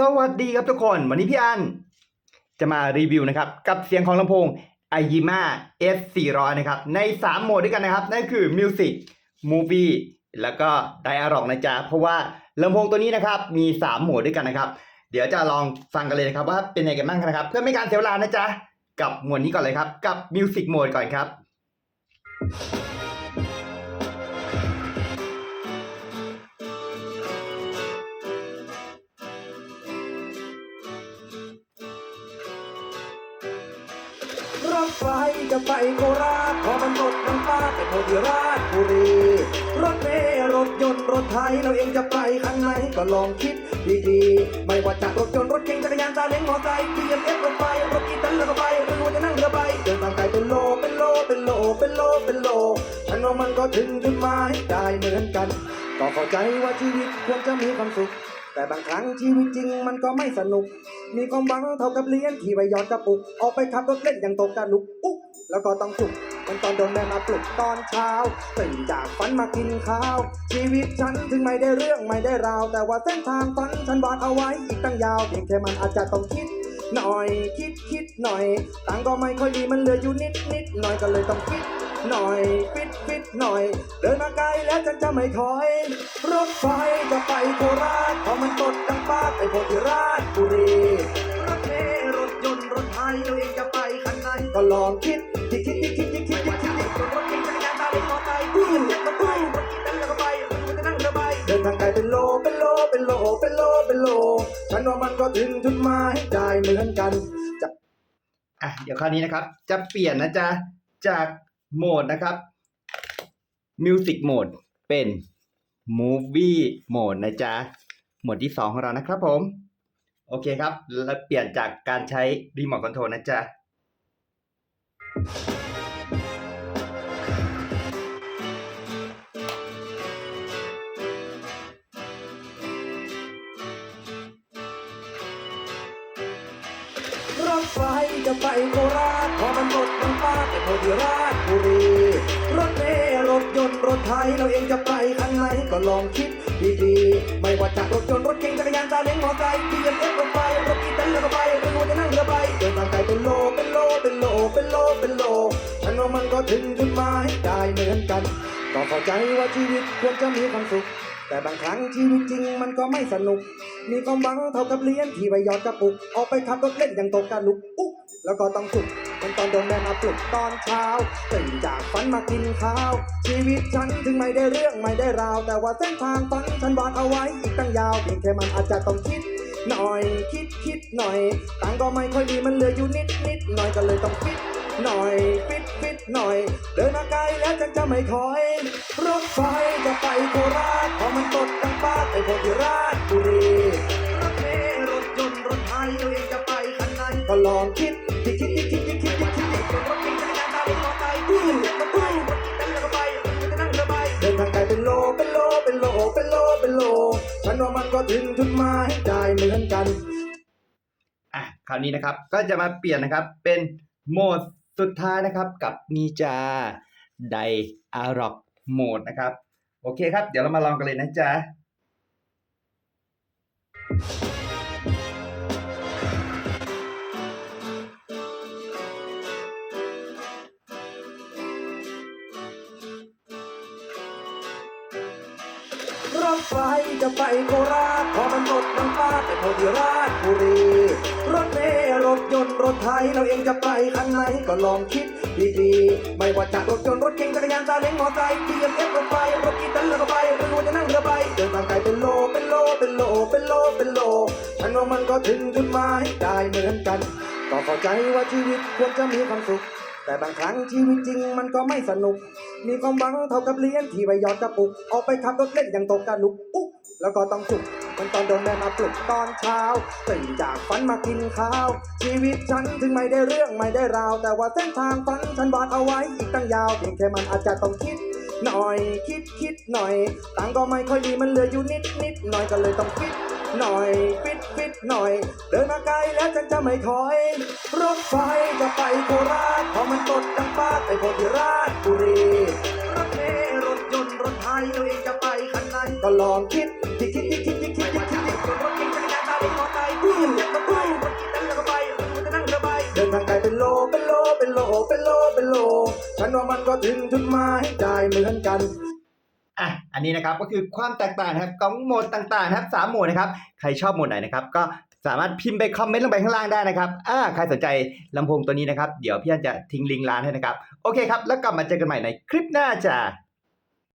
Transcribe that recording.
สวัสดีครับทุกคน วันนี้พี่อัน จะมารีวิวนะครับ กับเสียงของลำโพง i y i m a S 4 0 0นะครับ ใน 3 โหมดด้วยกันนะครับ นั่นคือ Music Movie แล้วก็ Dialog นะจ๊ะ เพราะว่าลำโพงตัวนี้นะครับ มี 3 โหมดด้วยกันนะครับ เดี๋ยวจะลองฟังกันเลยนะครับว่าเป็นยังไงกันบ้างนะครับ เพื่อไม่การเสียเวลานะจ๊ะ กับโหมดนี้ก่อนเลยครับ กับ Music Mode ก่อนครับ ถไฟจะไปโคราชพอมันรถน้ำตาไปโพธิราชบุรี รถเมล์รถยนต์รถไทยเราเองจะไปข้างในก็ลองคิดดีๆ ไม่ว่าจะรถยนต์รถเก๋งจักรยานซาเล้งมอเตอร์ไซค์ BMX รถไฟรถอีแตนเรือใบหรือว่าจะนั่งเรือใบเดินทางไกลเป็นโลเป็นโลเป็นโลเป็นโลเป็นโลฉันว่ามันก็ถึงจุดหมายได้เหมือนกัน ก็เข้าใจว่าชีวิตควรจะมีความสุข แต่บางครั้งชีวิตจริงมันก็ไม่สนุก มีความหวังเท่ากับเลี้ยนที่ไปหยอดกระปุก ออกไปขับรถเล่นอย่างตกกระลุกอุ๊กแล้วก็ต้องจุกมันตอนโดนแม่มาปลุกตอนเช้าตื่นจากฝันมากินข้าว ชีวิตฉันถึงไม่ได้เรื่องไม่ได้ราว แต่ว่าเส้นทางฝันฉันวาดเอาไว้อีกตั้งยาวเพียงแค่มันอาจจะต้องคิดหน่อยคิดคิดหน่อยตังก็ไม่ค่อยดีมันเหลืออยู่นิดนิดหน่อยก็เลยต้องคิด หน่อยฟิตฟิตหน่อย เดินมาไกลแล้วฉันจะไม่ถอย รถไฟจะไปโคราชพราะมันตดดังป้าไปโพธิราชบุรีรถเมล์รถยนต์รถไทยเราเองจะไปข้างในก็ลองคิดคิดคิดคิดคิดคิดคิดคิดคิดคิดรถเก๋งจักรยานตาเล็กมอเตอร์ไซค์ที่เล็กรถไฟรถอีแตนแล้วก็ไปหรือว่าจะนั่งเรือใบเดินทางไกลเป็นโลเป็นโลเป็นโลเป็นโลเป็นโลฉันว่ามันก็ถึงจุดหมายได้เหมือนกันอะเดี๋ยวคราวนี้นะครับ จะเปลี่ยนนะจ๊ะจาก โหมดนะครับ Music Mode เป็น Movie Mode นะจ๊ะโหมดที่ 2 ของเรานะครับผม โอเคครับ แล้วเปลี่ยนจากการใช้รีโมทคอนโทรลนะจ๊ะ ถไฟจะไปโคราชพอมันรถน้ำตาไปโพธิราชบุรี รถเมล์รถยนต์รถไทยเราเองจะไปข้างในก็ลองคิดดีๆ ไม่ว่าจะรถยนต์รถเก๋งจักรยานซาเล้งมอเตอร์ไซค์ BMX รถไฟรถอีแตนเรือใบหรือว่าจะนั่งเรือใบเดินทางไกลเป็นโลเป็นโลเป็นโลเป็นโลเป็นโลฉันว่ามันก็ถึงจุดหมายได้เหมือนกันก็เข้าใจว่าชีวิตควรจะมีความสุข แต่บางครั้งชีวิตจริงมันก็ไม่สนุก มีความหวังเท่ากับเลี้ยนที่ไปหยอดกระปุก ออกไปขับรถเล่นอย่างตกกระลุกอุ๊กแล้วก็ต้องจุกมันตอนโดนแม่มาปลุกตอนเช้าตื่นจากฝันมากินข้าว ชีวิตฉันถึงไม่ได้เรื่องไม่ได้ราว แต่ว่าเส้นทางฝันฉันวาดเอาไว้อีกตั้งยาวเพียงแค่มันอาจจะต้องคิดหน่อยคิดคิดหน่อยตังก็ไม่ค่อยดีมันเหลืออยู่นิดนิดหน่อยก็เลยต้องฟิตหน่อยฟิตฟิตหน่อย เดินมาไกลแล้วฉันจะไม่ถอย รถไฟจะไปโคราชพราะมันตดดังป้าไปโพธิราช เก๋งจักรยานตาเล็กมอเตอร์ไซค์ที่เล็กราจะนั่งเรือใบเดินทางไกลเป็นโลเป็นโลเป็นโลเป็นโลเป็นโลฉันว่ามันก็ถึงจุดหมายได้เหมือนกันอะคราวนี้นะครับก็จะมาเปลี่ยนนะครับเป็นโหมดสุดท้ายนะครับกับนีจาไดอาร็อกโหมดนะครับ โอเคครับ เดี๋ยวเรามาลองกันเลยนะจ๊ะ ถไฟจะไปโคราชพอมันรถน้ำตาดไปโพธิราชบุรี รถเมล์รถยนต์รถไทยเราเองจะไปข้างในก็ลองคิดดีๆ ไม่ว่าจะรถยนต์รถเก๋งจักรยานซาเล้งมอเตอร์ไซค์ BMX รถไฟรถอีแตนเรือใบหรือว่าจะนั่งเรือใบเดินทางไกลเป็นโลเป็นโลเป็นโลเป็นโลเป็นโลฉันว่ามันก็ถึงจุดหมายได้เหมือนกันก็เข้าใจว่าชีวิตควรจะมีความสุข แต่บางครั้งชีวิตจริงมันก็ไม่สนุก มีความหวังเท่ากับเลี้ยนที่ไปยอดกระปุก ออกไปขับรถเล่นอย่างตกกระลุกอุ๊กแล้วก็ต้องจุกมันตอนโดนแม่มาปลุกตอนเช้าตื่นจากฝันมากินข้าว ชีวิตฉันถึงไม่ได้เรื่องไม่ได้ราว แต่ว่าเส้นทางฝันฉันวาดเอาไว้อีกตั้งยาวเพียงแค่มันอาจจะต้องคิดหน่อยคิดคิดหน่อยตังก็ไม่ค่อยดีมันเหลืออยู่นิดนิดหน่อยก็เลยต้องฟิต หน่อย ฟิตฟิตหน่อย เดินมาไกลแล้วฉันจะไม่ถอย รถไฟจะไปโคราชพอมันตดดังปาไปโพธิราชบุรีรถเมล์รถยนต์รถไทยตัเองจะไปคันไหนก็ลองคิดที่คิดที่คิดที่คิดที่คิดที่คิดรถเก๋งจักรยานตาป็นมอไซค์ยังต้องไปรถกีตัแล้วก็ไปรถมันจะนั่งเรือใเดินทางไกลเป็นโลเป็นโลเป็นโลเป็นโลเป็นโลฉันว่ามันก็ถึงถึงหมายได้เหมือนกัน อะอันนี้นะครับก็คือความแตกต่างนะครับของโหมดต่างๆนะครับสามโหมดนะครับใครชอบโหมดไหนนะครับก็สามารถพิมพ์ไปคอมเมนต์ลงไปข้างล่างได้นะครับอ่าใครสนใจลำโพงตัวนี้นะครับ เดี๋ยวพี่อันจะทิ้งลิงก์ร้านให้นะครับ โอเคครับ แล้วกลับมาเจอกันใหม่ในคลิปหน้าจ้า